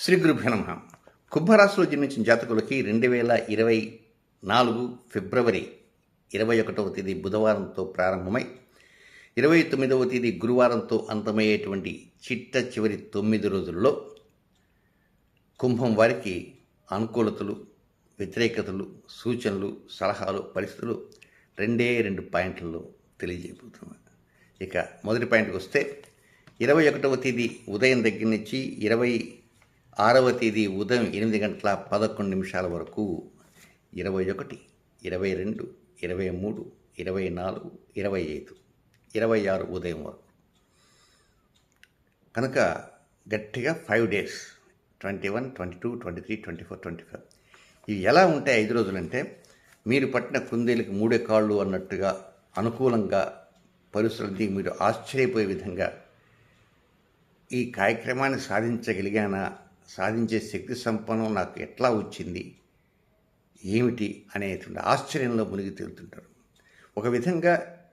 శ్రీ గురుభ్య నమ. కుంభరాశిలో జన్మించిన జాతకులకి రెండు వేల ఇరవై నాలుగు ఫిబ్రవరి ఇరవై ఒకటవ తేదీ బుధవారంతో ప్రారంభమై ఇరవై తొమ్మిదవ తేదీ గురువారంతో అంతమయ్యేటువంటి చిట్ట చివరి తొమ్మిది రోజుల్లో కుంభం వారికి అనుకూలతలు వ్యతిరేకతలు సూచనలు సలహాలు పరిస్థితులు రెండే రెండు పాయింట్లలో తెలియజేయబోతున్నాను ఇక మొదటి పాయింట్కి వస్తే ఇరవై ఒకటవ తేదీ ఉదయం దగ్గర నుంచి ఇరవై ఆరవ తేదీ ఉదయం ఎనిమిది గంటల పదకొండు నిమిషాల వరకు ఇరవై ఒకటి ఇరవై రెండు ఇరవై మూడు ఇరవై నాలుగు ఇరవై ఐదు ఇరవై ఆరు ఉదయం వరకు. కనుక గట్టిగా five days twenty one twenty two twenty three twenty four twenty five ఇవి ఎలా ఉంటాయి ఐదు రోజులంటే మీరు పట్టిన కుందేలకు మూడే కాళ్ళు అన్నట్టుగా అనుకూలంగా పరిస్థితులకి మీరు ఆశ్చర్యపోయే విధంగా ఈ కార్యక్రమాన్ని సాధించగలిగానా సాధించే శక్తి సంపన్నం నాకు ఎట్లా వచ్చింది? ఏమిటి? అనేటువంటి ఆశ్చర్యంలో మునిగి తేలుతుంటారు. ఒక విధంగా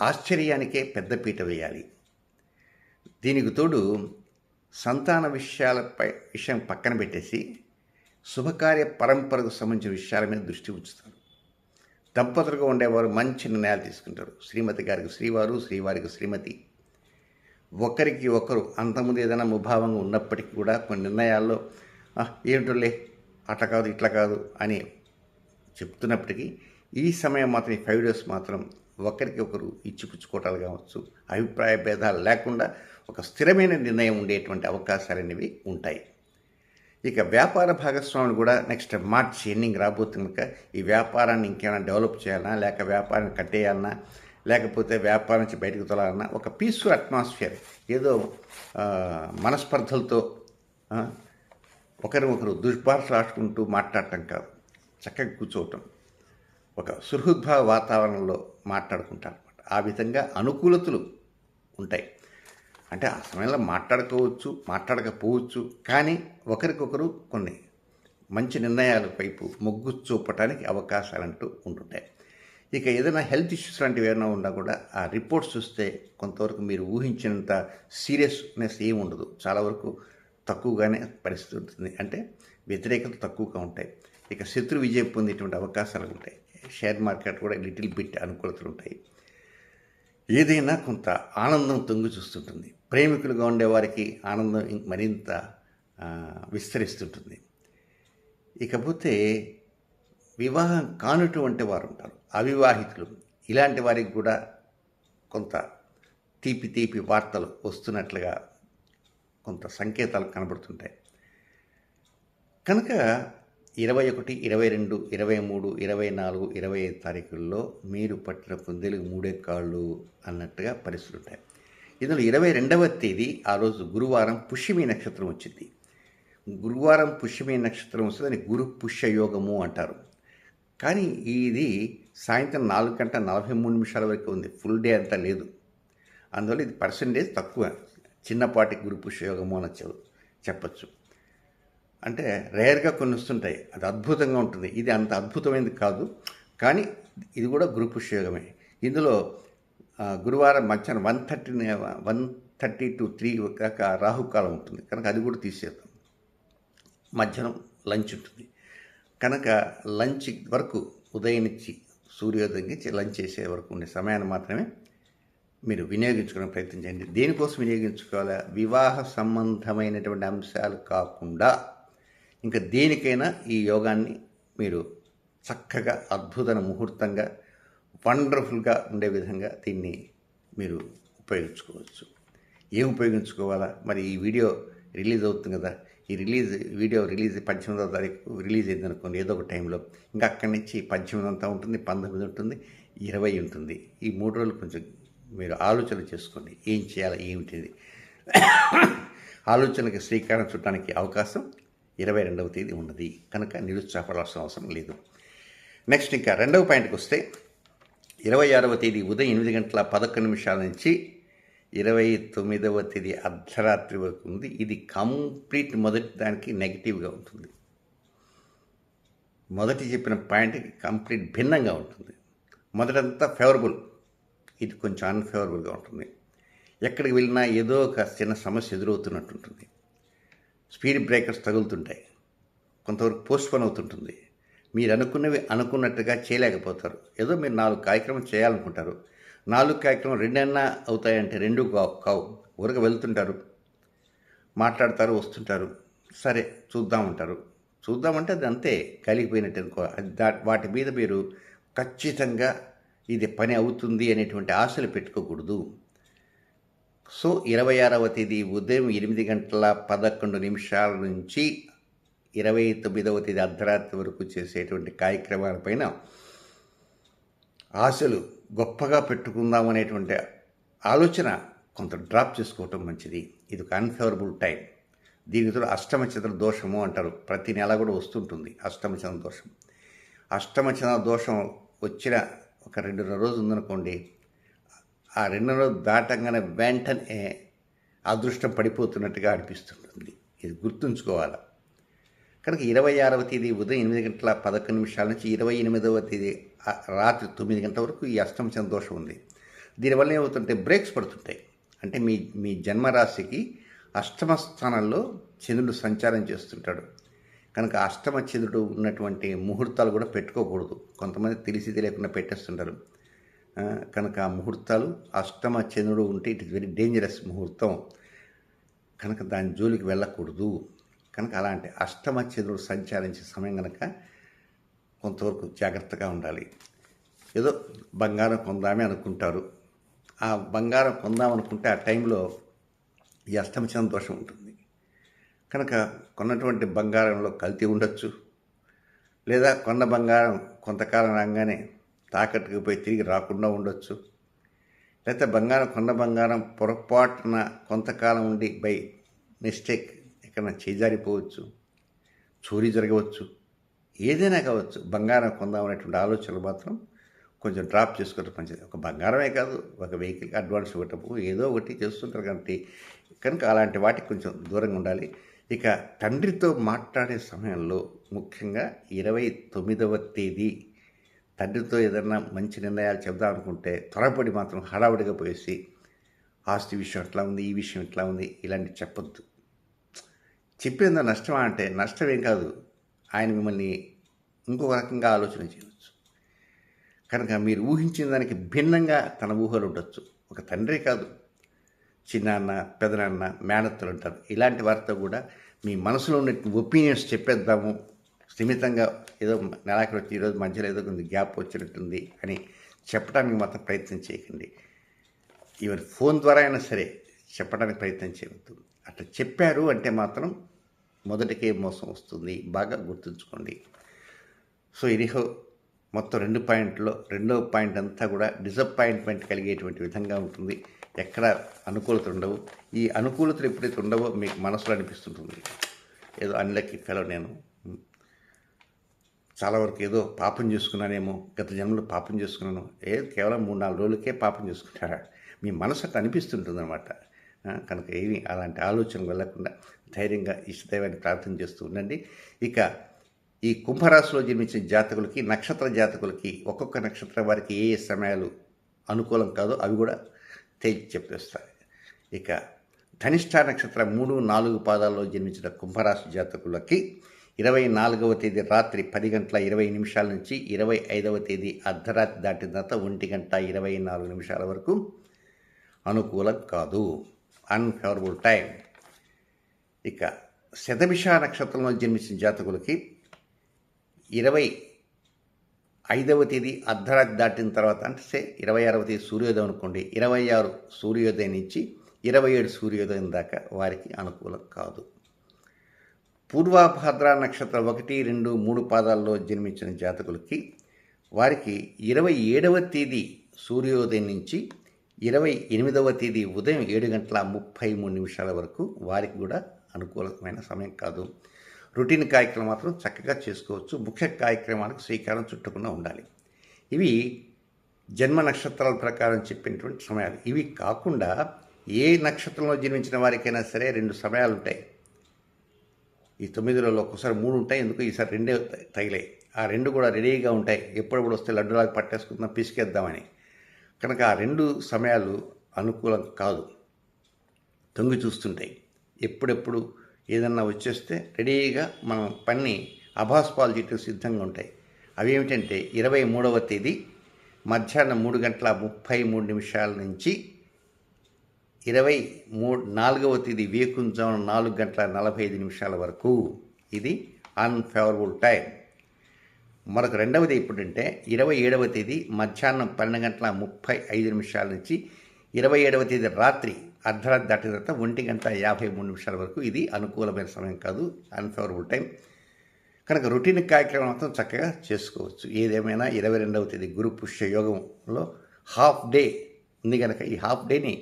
ఆశ్చర్యానికే పెద్దపీట వేయాలి. దీనికి తోడు సంతాన విషయాలపై విషయం పక్కన పెట్టేసి శుభకార్య పరంపరకు సంబంధించిన విషయాల మీద దృష్టి ఉంచుతారు. దంపతులుగా ఉండేవారు మంచి నిర్ణయాలు తీసుకుంటారు. శ్రీమతి గారికి శ్రీవారు శ్రీవారికి శ్రీమతి. ఒకరికి ఒకరు అంతకుముందు ఏదైనా ముభావంగా ఉన్నప్పటికీ కూడా కొన్ని నిర్ణయాల్లో ఏమిటోలే అట్లా కాదు ఇట్లా కాదు అని చెప్తున్నప్పటికీ ఈ సమయం మాత్రం ఈ ఫైవ్ డేస్ మాత్రం ఒకరికి ఒకరు ఇచ్చిపుచ్చుకోవటాలు కావచ్చు అభిప్రాయ భేదాలు లేకుండా ఒక స్థిరమైన నిర్ణయం ఉండేటువంటి అవకాశాలు అనేవి ఉంటాయి. ఇక వ్యాపార భాగస్వాములు కూడా నెక్స్ట్ మార్చ్ ఎండింగ్ రాబోతుంది. ఈ వ్యాపారాన్ని ఇంకేమైనా డెవలప్ చేయాలన్నా లేక వ్యాపారాన్ని కట్టేయాలన్నా లేకపోతే వ్యాపారం నుంచి బయటకు తొలాలన్నా ఒక పీస్ఫుల్ అట్మాస్ఫియర్. ఏదో మనస్పర్ధలతో ఒకరినొకరు ఒకరి రాసుకుంటూ మాట్లాడటం కాదు. చక్కగా కూర్చోవటం. ఒక సుహృద్భావ వాతావరణంలో మాట్లాడుకుంటారు అనమాట ఆ విధంగా అనుకూలతలు ఉంటాయి. అంటే ఆ సమయంలో మాట్లాడుకోవచ్చు మాట్లాడకపోవచ్చు కానీ ఒకరికొకరు కొన్ని మంచి నిర్ణయాల వైపు మొగ్గు చూపటానికి అవకాశాలంటూ ఉంటుంటాయి. ఇక ఏదైనా హెల్త్ ఇష్యూస్ లాంటివి ఏమైనా ఉన్నా కూడా ఆ రిపోర్ట్స్ చూస్తే కొంతవరకు మీరు ఊహించినంత సీరియస్నెస్ ఏమి ఉండదు. చాలా వరకు తక్కువగానే పరిస్థితి ఉంటుంది. అంటే వ్యతిరేకత తక్కువగా ఉంటాయి. ఇక శత్రు విజయం పొందేటువంటి అవకాశాలు ఉంటాయి. షేర్ మార్కెట్ కూడా లిటిల్ బిట్ అనుకూలతలు ఉంటాయి. ఏదైనా కొంత ఆనందం తొంగి చూస్తుంటుంది. ప్రేమికులుగా ఉండేవారికి ఆనందం మరింత విస్తరిస్తుంటుంది. ఇకపోతే వివాహం కానటువంటి వారు ఉంటారు అవివాహితులు. ఇలాంటి వారికి కూడా కొంత తీపి తీపి వార్తలు వస్తున్నట్లుగా కొంత సంకేతాలు కనబడుతుంటాయి. కనుక ఇరవై ఒకటి ఇరవై రెండు ఇరవై మూడు ఇరవై నాలుగు ఇరవై ఐదు తారీఖుల్లో మీరు పట్టిన కుందేలు మూడే కాళ్ళు అన్నట్టుగా పరిస్థితులు ఉంటాయి. ఇందులో ఇరవై రెండవ తేదీ ఆ రోజు గురువారం పుష్యమి నక్షత్రం వచ్చింది. గురువారం పుష్యమి నక్షత్రం వస్తుంది దాన్ని గురు పుష్య యోగము అంటారు. కానీ ఇది సాయంత్రం నాలుగు గంటల నలభై మూడు నిమిషాల వరకు ఉంది. ఫుల్ డే అంతా లేదు. అందువల్ల ఇది పర్సంటేజ్ తక్కువ. చిన్నపాటి గురు పుష్య అని చెప్- చెప్పచ్చు. అంటే రేర్గా కొన్ని వస్తుంటాయి. అది అద్భుతంగా ఉంటుంది. ఇది అంత అద్భుతమైనది కాదు. కానీ ఇది కూడా గురు పుష్యయోగమే ఇందులో గురువారం మధ్యాహ్నం one thirty one thirty to three దాకా రాహుకాలం ఉంటుంది. కనుక అది కూడా తీసేద్దాం. మధ్యాహ్నం లంచ్ ఉంటుంది. కనుక లంచ్ వరకు ఉదయనిచ్చి సూర్యోదయంకి సూర్యోదయం నుంచి లంచ్ చేసే వరకు ఉండే సమయాన్ని మాత్రమే మీరు వినియోగించుకునే ప్రయత్నం చేయండి. దేనికోసం వినియోగించుకోవాలా? వివాహ సంబంధమైనటువంటి అంశాలు కాకుండా ఇంకా దేనికైనా ఈ యోగాన్ని మీరు చక్కగా అద్భుతమైన ముహూర్తంగా వండర్ఫుల్గా ఉండే విధంగా దీన్ని మీరు ఉపయోగించుకోవచ్చు. ఏం ఉపయోగించుకోవాలా? మరి ఈ వీడియో రిలీజ్ అవుతుంది కదా. ఈ రిలీజ్ వీడియో రిలీజ్ పద్దెనిమిదవ తారీఖు రిలీజ్ అయింది అనుకోండి ఏదో ఒక టైంలో. ఇంకా అక్కడి నుంచి పద్దెనిమిది అంతా ఉంటుంది పంతొమ్మిది ఉంటుంది ఇరవై ఉంటుంది. ఈ మూడు రోజులు కొంచెం మీరు ఆలోచన చేసుకోండి ఏం చేయాలి ఏమిటిది. ఆలోచనకి శ్రీకారం చుట్టడానికి అవకాశం ఇరవై రెండవ తేదీ ఉన్నది. కనుక నిరుత్సాహపడాల్సిన అవసరం లేదు. నెక్స్ట్ ఇంకా రెండవ పాయింట్కి వస్తే ఇరవై ఆరవ తేదీ ఉదయం ఎనిమిది గంటల పదకొండు నిమిషాల నుంచి ఇరవై తొమ్మిదవ తేదీ అర్ధరాత్రి వరకు ఉంది. ఇది కంప్లీట్ మొదటి దానికి నెగిటివ్గా ఉంటుంది. మొదటి చెప్పిన పాయింట్కి కంప్లీట్ భిన్నంగా ఉంటుంది. మొదటంతా ఫేవరబుల్ ఇది కొంచెం అన్ఫేవరబుల్గా ఉంటుంది. ఎక్కడికి వెళ్ళినా ఏదో ఒక చిన్న సమస్య ఎదురవుతున్నట్టు ఉంటుంది. స్పీడ్ బ్రేకర్స్ తగులుతుంటాయి. కొంతవరకు పోస్ట్పోన్ అవుతుంటుంది. మీరు అనుకున్నవి అనుకున్నట్టుగా చేయలేకపోతారు. ఏదో మీరు నాలుగు కార్యక్రమం చేయాలనుకుంటారు. నాలుగు కార్యక్రమం రెండన్నా అవుతాయంటే రెండు కావు కావు. ఊరక వెళ్తుంటారు. మాట్లాడతారు వస్తుంటారు. సరే చూద్దామంటారు చూద్దామంటే అది అంతే కలిగిపోయినట్టు అనుకో. దా వాటి మీద మీరు ఖచ్చితంగా ఇది పని అవుతుంది అనేటువంటి ఆశలు పెట్టుకోకూడదు. సో ఇరవై ఆరవ తేదీ ఉదయం ఎనిమిది గంటల పదకొండు నిమిషాల నుంచి ఇరవై తొమ్మిదవ తేదీ అర్ధరాత్రి వరకు చేసేటువంటి కార్యక్రమాలపైన ఆశలు గొప్పగా పెట్టుకుందాం అనేటువంటి ఆలోచన కొంత డ్రాప్ చేసుకోవటం మంచిది. ఇది ఒక అన్ఫేవరబుల్ టైం దీనితో అష్టమచంద్ర దోషము అంటారు. ప్రతి నెల కూడా వస్తుంటుంది అష్టమచంద్ర దోషం. అష్టమచంద్ర దోషం వచ్చిన ఒక రెండున్నర రోజు ఉందనుకోండి ఆ రెండున్నర రోజు దాటంగానే వెంటనే అదృష్టం పడిపోతున్నట్టుగా అనిపిస్తుంటుంది. ఇది గుర్తుంచుకోవాలి? కనుక ఇరవై ఆరవ తేదీ ఉదయం ఎనిమిది గంటల పదకొండు నిమిషాల నుంచి ఇరవై ఎనిమిదవ తేదీ రాత్రి తొమ్మిది గంటల వరకు ఈ అష్టమ దోషం ఉంది. దీనివల్ల ఏమవుతుంటే బ్రేక్స్ పడుతుంటాయి. అంటే మీ మీ జన్మరాశికి అష్టమ స్థానంలో చంద్రుడు సంచారం చేస్తుంటాడు. కనుక అష్టమ చంద్రుడు ఉన్నటువంటి ముహూర్తాలు కూడా పెట్టుకోకూడదు. కొంతమంది తెలిసి తెలియకుండా పెట్టేస్తుంటారు. కనుక ఆ ముహూర్తాలు అష్టమ చంద్రుడు ఉంటే ఇట్ ఇస్ వెరీ డేంజరస్ ముహూర్తం. కనుక దాని జోలికి వెళ్ళకూడదు. కనుక అలాంటి అష్టమ చంద్రుడు సంచారించే సమయం కనుక కొంతవరకు జాగ్రత్తగా ఉండాలి. ఏదో బంగారం కొందామే అనుకుంటారు. ఆ బంగారం కొందామనుకుంటే ఆ టైంలో ఈ అష్టమచంద్ర దోషం ఉంటుంది. కనుక కొన్నటువంటి బంగారంలో కల్తీ ఉండొచ్చు. లేదా కొన్న బంగారం కొంతకాలం రాగానే తాకట్టుకు పోయి తిరిగి రాకుండా ఉండొచ్చు. లేకపోతే బంగారం కొన్న బంగారం పొరపాటున కొంతకాలం ఉండి బై మిస్టేక్ ఎక్కడైనా చేజారిపోవచ్చు చోరీ జరగవచ్చు ఏదైనా కావచ్చు బంగారం కొందామనేటువంటి ఆలోచనలు మాత్రం కొంచెం డ్రాప్ చేసుకోవడం మంచిది. ఒక బంగారమే కాదు ఒక వెహికల్కి అడ్వాన్స్ ఇవ్వటము ఏదో ఒకటి చేస్తుంటారు కాబట్టి కనుక అలాంటి వాటికి కొంచెం దూరంగా ఉండాలి. ఇక తండ్రితో మాట్లాడే సమయంలో ముఖ్యంగా ఇరవై తొమ్మిదవ తేదీ తండ్రితో ఏదైనా మంచి నిర్ణయాలు చెప్దాం అనుకుంటే త్వరపడి మాత్రం హడావుడిగా పోయేసి ఆస్తి విషయం ఎట్లా ఉంది ఈ విషయం ఎట్లా ఉంది ఇలాంటివి చెప్పొద్దు. చెప్పేందుకు నష్టమా అంటే నష్టమేం కాదు. ఆయన మిమ్మల్ని ఇంకొక రకంగా ఆలోచన చేయవచ్చు. కనుక మీరు ఊహించిన దానికి భిన్నంగా తన ఊహలు ఉండొచ్చు. ఒక తండ్రి కాదు. చిన్నాన్న పెదనాన్న మేనత్తలు ఉంటారు. ఇలాంటి వారితో కూడా మీ మనసులో ఉన్న ఒపీనియన్స్ చెప్పేద్దాము. స్థిమితంగా ఏదో నెలాఖరు వచ్చి ఈరోజు మధ్యలో ఏదో కొంచెం గ్యాప్ వచ్చినట్టుంది అని చెప్పడానికి మాత్రం ప్రయత్నం చేయకండి. ఈవెన్ ఫోన్ ద్వారా అయినా సరే చెప్పడానికి ప్రయత్నం చేయవద్దు. అట్లా చెప్పారు అంటే మాత్రం మొదటికే మోసం వస్తుంది. బాగా గుర్తుంచుకోండి. సో ఇదిహో మొత్తం రెండు పాయింట్లో రెండో పాయింట్ అంతా కూడా డిసప్పాయింట్మెంట్ కలిగేటువంటి విధంగా ఉంటుంది. ఎక్కడ అనుకూలత ఉండవు. ఈ అనుకూలతలు ఎప్పుడైతే ఉండవో మీకు మనసులో అనిపిస్తుంటుంది. ఏదో అన్లకి ఫెలో నేను. చాలా వరకు ఏదో పాపం చేసుకున్నానేమో గత జన్మలో పాపం చేసుకున్నాను. ఏ కేవలం మూడు నాలుగు రోజులకే పాపం చేసుకుంటారా మీ మనసు అట్లా అనిపిస్తుంటుంది అనమాట కనుక ఏమి అలాంటి ఆలోచన వెళ్ళకుండా ధైర్యంగా ఇష్టదైవాన్ని ప్రార్థన చేస్తూ ఉండండి. ఇక ఈ కుంభరాశిలో జన్మించిన జాతకులకి నక్షత్ర జాతకులకి ఒక్కొక్క నక్షత్రం వారికి ఏ ఏ సమయాలు అనుకూలం కాదో అవి కూడా తేల్చి చెప్పేస్తాయి ఇక ధనిష్ట నక్షత్రం మూడు నాలుగు పాదాల్లో జన్మించిన కుంభరాశి జాతకులకి ఇరవై నాలుగవ తేదీ రాత్రి పది గంటల ఇరవై నిమిషాల నుంచి ఇరవై ఐదవ తేదీ అర్ధరాత్రి దాటిన తర్వాత ఒంటి గంట ఇరవై నాలుగు నిమిషాల వరకు అనుకూలం కాదు. Unfavourable time. ఇక శతభిష నక్షత్రంలో జన్మించిన జాతకులకి ఇరవై ఐదవ తేదీ అర్ధరాత్రి దాటిన తర్వాత అంటే ఇరవై ఆరవ తేదీ సూర్యోదయం అనుకోండి. ఇరవై ఆరు సూర్యోదయం నుంచి ఇరవై ఏడు సూర్యోదయం దాకా వారికి అనుకూలం కాదు. పూర్వాభద్ర నక్షత్రం ఒకటి రెండు మూడు పాదాల్లో జన్మించిన జాతకులకి వారికి ఇరవై ఏడవ తేదీ సూర్యోదయం నుంచి ఇరవై ఎనిమిదవ తేదీ ఉదయం ఏడు గంటల ముప్పై మూడు నిమిషాల వరకు వారికి కూడా అనుకూలమైన సమయం కాదు. రొటీన్ కార్యక్రమం మాత్రం చక్కగా చేసుకోవచ్చు. ముఖ్య కార్యక్రమాలకు శ్రీకారం చుట్టకుండా ఉండాలి. ఇవి జన్మ నక్షత్రాల ప్రకారం చెప్పినటువంటి సమయాలు. ఇవి కాకుండా ఏ నక్షత్రంలో జన్మించిన వారికైనా సరే రెండు సమయాలు ఉంటాయి. ఈ తొమ్మిదిలో ఒక్కోసారి మూడు ఉంటాయి. ఎందుకు? ఈసారి రెండే తగిలాయి. ఆ రెండు కూడా రెడీగా ఉంటాయి. ఎప్పుడప్పుడు వస్తే లడ్డులాగా పట్టేసుకుందాం పిసికేద్దామని. కనుక ఆ రెండు సమయాలు అనుకూలం కాదు. తొంగి చూస్తుంటాయి. ఎప్పుడెప్పుడు ఏదన్నా వచ్చేస్తే రెడీగా మనం పని అభాస్పాలు చేయటం సిద్ధంగా ఉంటాయి. అవి ఏమిటంటే ఇరవై మూడవ తేదీ మధ్యాహ్నం మూడు గంటల ముప్పై మూడు నిమిషాల నుంచి ఇరవై మూడు నాలుగవ తేదీ వేకుంజామున నాలుగు గంటల నలభై ఐదు నిమిషాల వరకు. ఇది అన్ఫేవరబుల్ టైం మరొక రెండవది ఎప్పుడంటే ఇరవై ఏడవ తేదీ మధ్యాహ్నం పన్నెండు గంటల ముప్పై ఐదు నిమిషాల నుంచి ఇరవై ఏడవ తేదీ రాత్రి అర్ధరాత్రి దాటిన తర్వాత ఒంటి గంట యాభై మూడు నిమిషాల వరకు ఇది అనుకూలమైన సమయం కాదు. అన్ఫేవరబుల్ టైం కనుక రొటీన్ కార్యక్రమం మాత్రం చక్కగా చేసుకోవచ్చు. ఏదేమైనా ఇరవై రెండవ తేదీ గురు పుష్య యోగంలో హాఫ్ డే ఉంది కనుక ఈ హాఫ్ డేని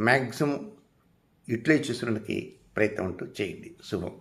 మ్యాక్సిమం యూటిలైజ్ చేసుకోవడానికి ప్రయత్నం అంటూ చేయండి. శుభం.